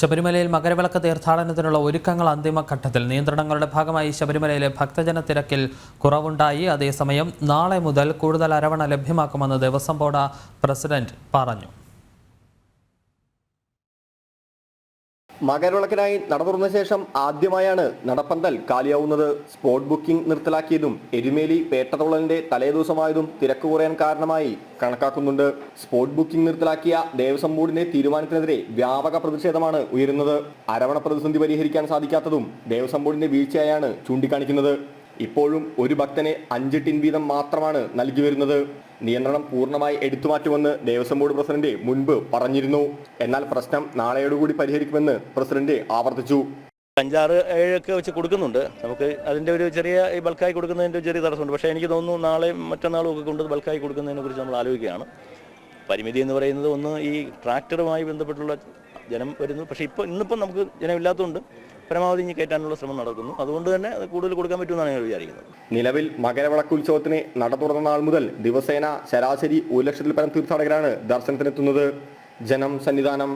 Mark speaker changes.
Speaker 1: ശബരിമലയിൽ മകരവിളക്ക് തീർത്ഥാടനത്തിനുള്ള ഒരുക്കങ്ങൾ അന്തിമഘട്ടത്തിൽ. നിയന്ത്രണങ്ങളുടെ ഭാഗമായി ശബരിമലയിലെ ഭക്തജന തിരക്കിൽ കുറവുണ്ടായി. അതേസമയം നാളെ മുതൽ കൂടുതൽ അരവണ ലഭ്യമാക്കുമെന്ന് ദേവസ്വം ബോർഡ് പ്രസിഡന്റ് പറഞ്ഞു.
Speaker 2: മകരവിളക്കിനായി നട തുറന്ന ശേഷം ആദ്യമായാണ് നടപ്പന്തൽ കാലിയാവുന്നത്. സ്പോട്ട് ബുക്കിംഗ് നിർത്തലാക്കിയതും എരുമേലി പേട്ടതുള്ളലിന്റെ തലേദിവസമായതും തിരക്ക് കുറയാൻ കാരണമായി കണക്കാക്കുന്നുണ്ട്. സ്പോട്ട് ബുക്കിംഗ് നിർത്തലാക്കിയ ദേവസ്വം ബോർഡിന്റെ തീരുമാനത്തിനെതിരെ വ്യാപക പ്രതിഷേധമാണ് ഉയരുന്നത്. അരവണ പ്രതിസന്ധി പരിഹരിക്കാൻ സാധിക്കാത്തതും ദേവസ്വം ബോർഡിന്റെ വീഴ്ചയായാണ് ചൂണ്ടിക്കാണിക്കുന്നത്. ഇപ്പോഴും ഒരു ഭക്തന് അഞ്ച് ടിൻ വീതം മാത്രമാണ് നൽകി വരുന്നത്. നിയന്ത്രണം പൂർണമായി എടുത്തുമാറ്റുമെന്ന് ദേവസ്വം ബോർഡ് പ്രസിഡന്റ് മുൻപ് പറഞ്ഞിരുന്നു. എന്നാൽ പ്രശ്നം നാളെയോടുകൂടി പരിഹരിക്കുമെന്ന് പ്രസിഡന്റ് ആവർത്തിച്ചു.
Speaker 3: അഞ്ചാറ് ഏഴൊക്കെ വെച്ച് കൊടുക്കുന്നുണ്ട്. നമുക്ക് അതിന്റെ ഒരു ചെറിയ ഈ ബൾക്കായി കൊടുക്കുന്നതിന്റെ ചെറിയ തടസ്സമുണ്ട്. പക്ഷേ എനിക്ക് തോന്നുന്നു നാളെയും മറ്റന്നാളും ഒക്കെ കൊണ്ട് ബൾക്കായി കൊടുക്കുന്നതിനെ കുറിച്ച് നമ്മൾ ആലോചിക്കുകയാണ്. പരിമിതി എന്ന് പറയുന്നത് ഒന്ന് ഈ ട്രാക്ടറുമായി ബന്ധപ്പെട്ടുള്ള ജനം വരുന്നു. പക്ഷേ ഇപ്പോൾ ഇന്നിപ്പം നമുക്ക് ജനമില്ലാത്തതുകൊണ്ട് പരമാവധി ഇനി കയറ്റാനുള്ള ശ്രമം നടക്കുന്നു. അതുകൊണ്ട് തന്നെ അത് കൂടുതൽ കൊടുക്കാൻ പറ്റുമെന്നാണ് ഞാൻ വിചാരിക്കുന്നത്.
Speaker 2: നിലവിൽ മകരവിളക്ക് ഉത്സവത്തിന് നട തുറന്ന നാൾ മുതൽ ദിവസേന ശരാശരി ഒരു ലക്ഷത്തിൽ പരം തീർത്ഥാടകരാണ് ദർശനത്തിനെത്തുന്നത്. ജനം സന്നിധാനം